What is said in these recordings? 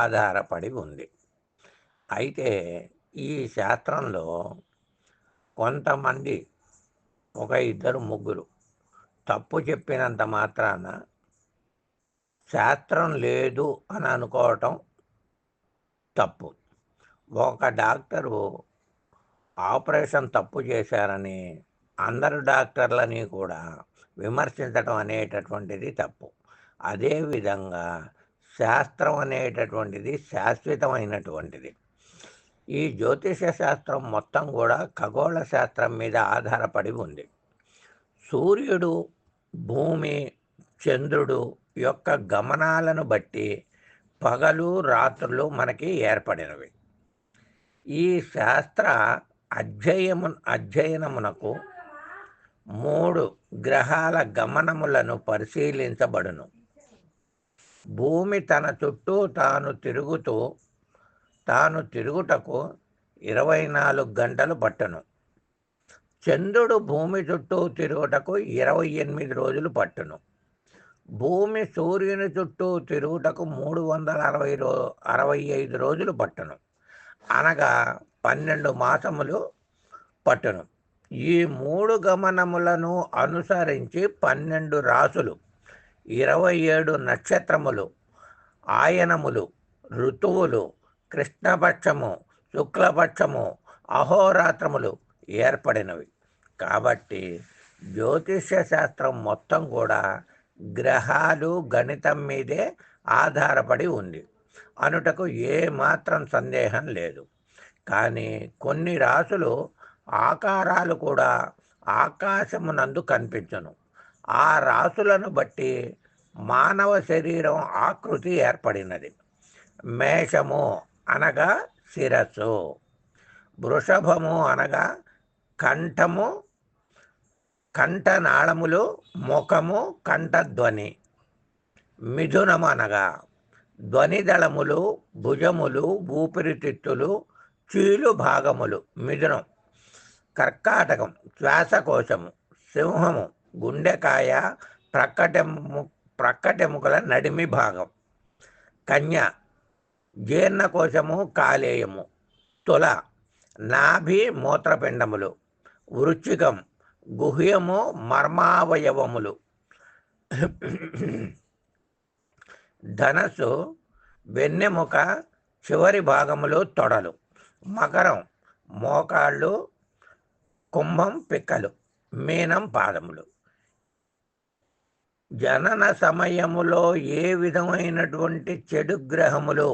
ఆధారపడి ఉంది. అయితే ఈ శాస్త్రంలో కొంతమంది ఒక ఇద్దరు ముగ్గురు తప్పు చెప్పినంత మాత్రాన శాస్త్రం లేదు అని అనుకోవటం తప్పు. ఒక డాక్టరు ఆపరేషన్ తప్పు చేశారని అందరు డాక్టర్లని కూడా విమర్శించడం అనేటటువంటిది తప్పు. అదేవిధంగా శాస్త్రం అనేటటువంటిది శాశ్వతమైనటువంటిది. ఈ జ్యోతిష శాస్త్రం మొత్తం కూడా ఖగోళ శాస్త్రం మీద ఆధారపడి ఉంది. సూర్యుడు భూమి చంద్రుడు యొక్క గమనాలను బట్టి పగలు రాత్రులు మనకి ఏర్పడినవి. ఈ శాస్త్ర అధ్యయము అధ్యయనమునకు మూడు గ్రహాల గమనములను పరిశీలించబడును. భూమి తన చుట్టూ తాను తిరుగుతూ తాను తిరుగుటకు ఇరవై నాలుగు గంటలు పట్టను. చంద్రుడు భూమి చుట్టూ తిరుగుటకు ఇరవై ఎనిమిది రోజులు పట్టును. భూమి సూర్యుని చుట్టూ తిరుగుటకు మూడు వందల అరవై రో అరవై ఐదు రోజులు పట్టును. అనగా పన్నెండు మాసములు పట్టును. ఈ మూడు గమనములను అనుసరించి పన్నెండు రాసులు ఇరవై ఏడు నక్షత్రములు ఆయనములు ఋతువులు కృష్ణపక్షము శుక్లపక్షము అహోరాత్రములు ఏర్పడినవి. కాబట్టి జ్యోతిష్య శాస్త్రం మొత్తం కూడా గ్రహాలు గణితం మీదే ఆధారపడి ఉంది. అనుటకు ఏమాత్రం సందేహం లేదు. కానీ కొన్ని రాసులు ఆకారాలు కూడా ఆకాశమునందు కనిపించను. ఆ రాసులను బట్టి మానవ శరీరం ఆకృతి ఏర్పడినది. మేషము అనగా శిరస్సు వృషభము అనగా కంఠము కంఠనాళములు ముఖము కంఠధ్వని. మిథునము అనగా ధ్వనిదళములు భుజములు ఊపిరితిత్తులు చీలు భాగములు. మిథునం కర్కాటకం శ్వాసకోశము సింహము గుండెకాయ ప్రక్కటెము ప్రక్కటెముకల నడిమి భాగం. కన్య జీర్ణకోశము కాలేయము. తుల నాభి మూత్రపిండములు. వృచ్చికం గుహ్యము మర్మావయవములు. ధనస్సు వెన్నెముక చివరి భాగములు తొడలు. మకరం మోకాళ్ళు కుంభం పిక్కలు. మీనం పాదములు. జనన సమయములో ఏ విధమైనటువంటి చెడు గ్రహములు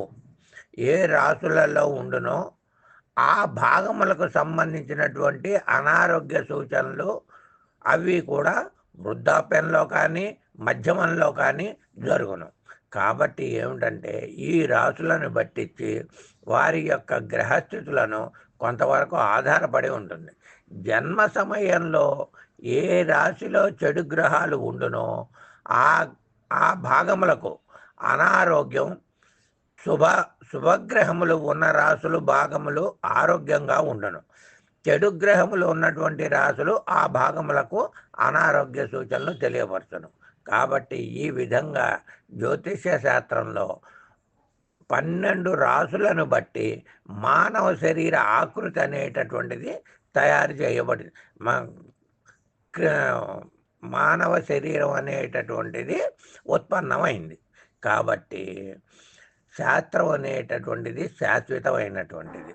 ఏ రాసులలో ఉండునో ఆ భాగములకు సంబంధించినటువంటి అనారోగ్య సూచనలు అవి కూడా వృద్ధాప్యంలో కానీ మధ్యమంలో కానీ జరుగును. కాబట్టి ఏమిటంటే ఈ రాసులను బట్టించి వారి యొక్క గ్రహస్థితులను కొంతవరకు ఆధారపడి ఉంటుంది. జన్మ సమయంలో ఏ రాశిలో చెడు గ్రహాలు ఉండునో ఆ ఆ భాగములకు అనారోగ్యం శుభ శుభగ్రహములు ఉన్న రాసులు భాగములు ఆరోగ్యంగా ఉండను. చెడు గ్రహములు ఉన్నటువంటి రాసులు ఆ భాగములకు అనారోగ్య సూచనలు తెలియపరచను. కాబట్టి ఈ విధంగా జ్యోతిష్య శాస్త్రంలో పన్నెండు రాసులను బట్టి మానవ శరీర ఆకృతి అనేటటువంటిది తయారు చేయబడింది మానవ శరీరం అనేటటువంటిది ఉత్పన్నమైంది. కాబట్టి శాస్త్రం అనేటటువంటిది శాశ్వతమైనటువంటిది.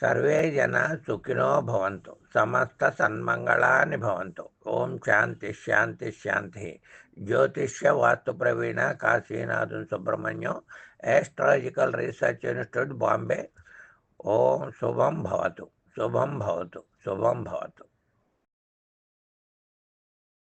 సర్వే జన సుఖినో భవంతు సమస్త సన్మంగళాన్ని భవంతు. ఓం శాంతి శాంతి శాంతి. జ్యోతిష్య వాస్తు ప్రవీణ Kasinathan Subrahmanyam astrological research institute Bombay. ఓం శుభం భవతు శుభం భవతు శుభం భవతు.